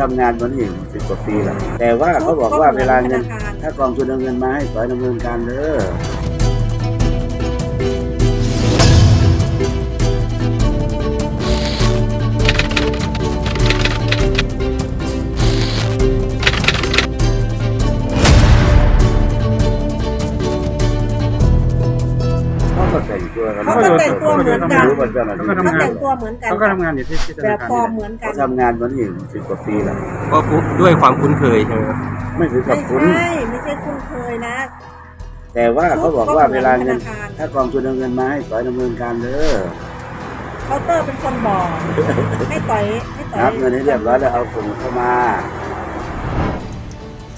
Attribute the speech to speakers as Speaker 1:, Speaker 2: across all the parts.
Speaker 1: ทำงานมานี่สิบกว่าปีแล้วแต่ว่าเขาบอกว่าเวลาเงิน ถ้ากองทุนเอาเงินมาให้ขอให้ดำเนินการเด้อ ก็แต่งตัวกัน
Speaker 2: เขาก็แต่งตัวเหมือนกัน
Speaker 1: รู้ว่าเจ้าหน้าที่
Speaker 2: เขาแต่งตัวเหมือนกัน
Speaker 3: เขาก็ทำงานอยู่ที่ที่ธ
Speaker 2: แบ
Speaker 3: นา
Speaker 2: บ
Speaker 3: คาร
Speaker 2: ฟอร์มเหมือนกั
Speaker 1: เขา
Speaker 2: น
Speaker 1: ทำงานมานี่สิบกว่าปีแล้ว
Speaker 4: ก็คุ้นด้วยความคุ้นเคยใช่ไหมครับ
Speaker 1: ไม่ถึงกับ
Speaker 2: ไม่
Speaker 1: คุ้น
Speaker 2: ใช่ไม่ใช่คุ้นเคยนะ
Speaker 1: แต่ว่าเขาบอกว่าเวลาเงิน
Speaker 2: ธนาคาร
Speaker 1: ถ้ากองทุนเอาเงินมาให้ขอให้ดำเนินการเด้อ
Speaker 2: เคาน์เตอร์เป็นคนบอกให้ต่อยให้ต่อย
Speaker 1: นับเงินให้เรียบร้อยแล้วเอาส่งเข้ามา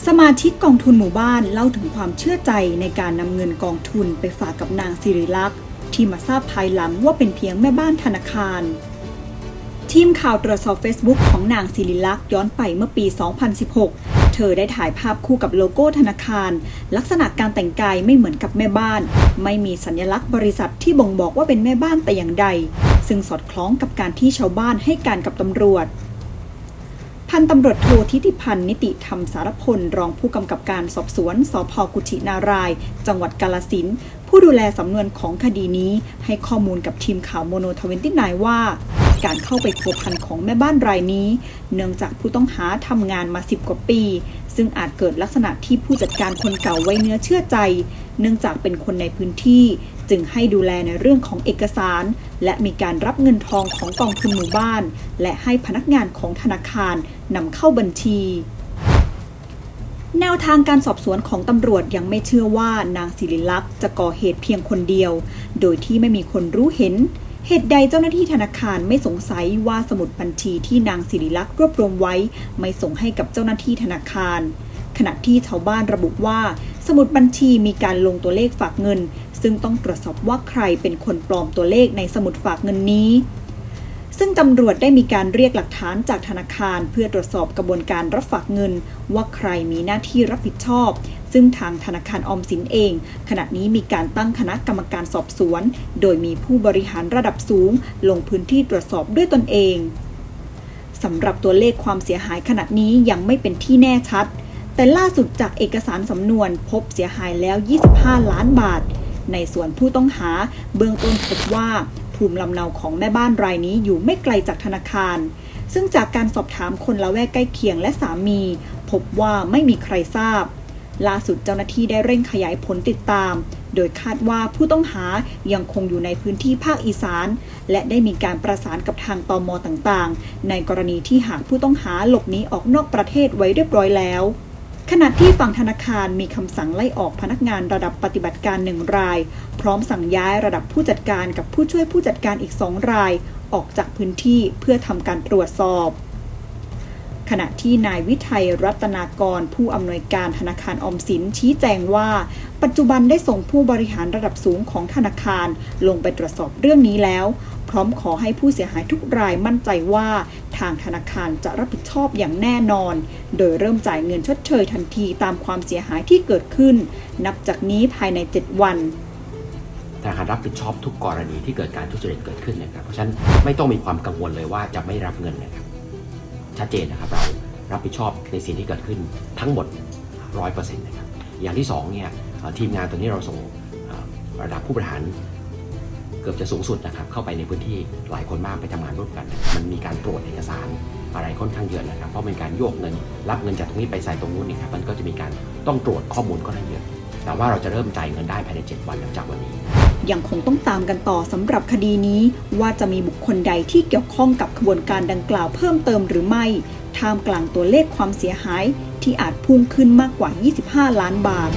Speaker 5: สมาชิกกองทุนหมู่บ้านเล่าถึงความเชื่อใจในการนำเงินกองทุนไปฝากกับนางสิริลักษณ์ ที่มาทราบภายหลังว่าเป็นเพียงแม่บ้านธนาคาร ทีมข่าวตรวจสอบ Facebook ของนางสิริลักษณ์ย้อนไปเมื่อปี 2016 เธอได้ถ่ายภาพคู่กับโลโก้ธนาคาร ลักษณะการแต่งกายไม่เหมือนกับแม่บ้าน ไม่มีสัญลักษณ์บริษัทที่บ่งบอกว่าเป็นแม่บ้านแต่อย่างใด ซึ่งสอดคล้องกับการที่ชาวบ้านให้การกับตำรวจพันตำรวจโททิติพันธ์นิติธรรมสารพล รองผู้กำกับการสอบสวนสพกุชินาราย จังหวัดกาลสิน ผู้ดูแลสำนวนของคดีนี้ให้ข้อมูลกับทีมข่าวโมโนทเวนตี้นว่า การเข้าไปพัวพันของแม่บ้านรายนี้ เนื่องจากผู้ต้องหาทำงานมาสิบกว่าปี ซึ่งอาจเกิดลักษณะที่ผู้จัดการคนเก่าไว้เนื้อเชื่อใจ เนื่องจากเป็นคนในพื้นที่ จึงให้ดูแลในเรื่องของเอกสาร และมีการรับเงินทองของกองทุนหมู่บ้าน และให้พนักงานของธนาคารนำเข้าบัญชี วทางการสอบสวนของตำรวจยังไม่เชื่อว่านางศิริลักษณ์จะก่อเหตุเพียงคนเดียว โดยที่ไม่มีคนรู้เห็น เหตุใดเจ้าหน้าที่ธนาคารไม่สงสัยว่าสมุดบัญชีที่นางศิริลักษณ์รวบรวมไว้ ไม่ส่งให้กับเจ้าหน้าที่ธนาคาร ขณะที่ชาวบ้านระบุว่า สมุดบัญชีมีการลงตัวเลขฝากเงิน ซึ่งต้องตรวจสอบว่าใครเป็นคนปลอมตัวเลขในสมุดฝากเงินนี้ ซึ่งตำรวจได้มีการเรียกหลักฐานจากธนาคาร เพื่อตรวจสอบกระบวนการรับฝากเงิน ว่าใครมีหน้าที่รับผิดชอบ ซึ่งทางธนาคารออมสินเอง ขณะนี้มีการตั้งคณะกรรมการสอบสวน โดยมีผู้บริหารระดับสูง ลงพื้นที่ตรวจสอบด้วยตนเองสำหรับตัวเลขความเสียหายขณะนี้ยังไม่เป็นที่แน่ชัด แต่ล่าสุดจากเอกสารสำนวนพบเสียหายแล้ว 25 ล้านบาท ในส่วนผู้ต้องหาเบื้องต้นพบว่า ภูมิลำเนาของแม่บ้านรายนี้อยู่ไม่ไกลจากธนาคาร ซึ่งจากการสอบถามคนละแวกใกล้เคียงและสามี พบว่าไม่มีใครทราบ ล่าสุดเจ้าหน้าที่ได้เร่งขยายผลติดตาม โดยคาดว่าผู้ต้องหายังคงอยู่ในพื้นที่ภาคอีสาน และได้มีการประสานกับทางตอมต่างๆ ในกรณีที่หากผู้ต้องหาหลบหนีออกนอกประเทศไว้เรียบร้อยแล้ว ขณะที่ฝั่งธนาคารมีคำสั่งไล่ออกพนักงานระดับปฏิบัติการหนึ่งราย พร้อมสั่งย้ายระดับผู้จัดการกับผู้ช่วยผู้จัดการอีกสองราย ออกจากพื้นที่เพื่อทำการตรวจสอบ ขณะที่นายวิทัยรัตนากร ผู้อำนวยการธนาคารออมสินชี้แจงว่า ปัจจุบันได้ส่งผู้บริหารระดับสูงของธนาคาร ลงไปตรวจสอบเรื่องนี้แล้ว พร้อมขอให้ผู้เสียหายทุกรายมั่นใจว่า ทางธนาคารจะรับผิดชอบอย่างแน่นอน โดยเริ่มจ่ายเงินชดเชยทันทีตามความเสียหายที่เกิดขึ้น นับจากนี้ภายใน 7 วัน
Speaker 4: ธนาคารรับผิดชอบทุกกรณีที่เกิดการทุจริตเกิดขึ้นนะครับเพราะฉะนั้นไม่ต้องมีความกังวลเลยว่าจะไม่รับเงินนะครับ ชัดเจนนะครับเรารับผิดชอบในสิ่งที่เกิดขึ้นทั้งหมด 100%นะครับอย่างที่สองเนี่ยทีมงานตัวนี้เราส่งระดับผู้บริหารเกือบจะสูงสุดนะครับเข้าไปในพื้นที่หลายคนมากไปทำงานร่วมกัน มันมีการตรวจเอกสารอะไรค่อนข้างเยอะนะครับเพราะเป็นการโยกเงิน รับเงินจากตรงนี้ไปใส่ตรงนู้นนี่ครับมันก็จะมีการต้องตรวจข้อมูลก็ได้เยอะ แต่ว่าเราจะเริ่มจ่ายเงินได้ภายใน 7 วันหลังจากวันนี้
Speaker 5: ยังคงต้องตามกันต่อสำหรับคดีนี้ว่าจะมีบุค คนใดที่เกี่ยวข้องกับขบวนการดังกล่าวเพิ่มเติมหรือไม่ ท่ามกลางตัวเลขความเสียหายที่อาจพุ่งขึ้นมากกว่า 25 ล้านบาท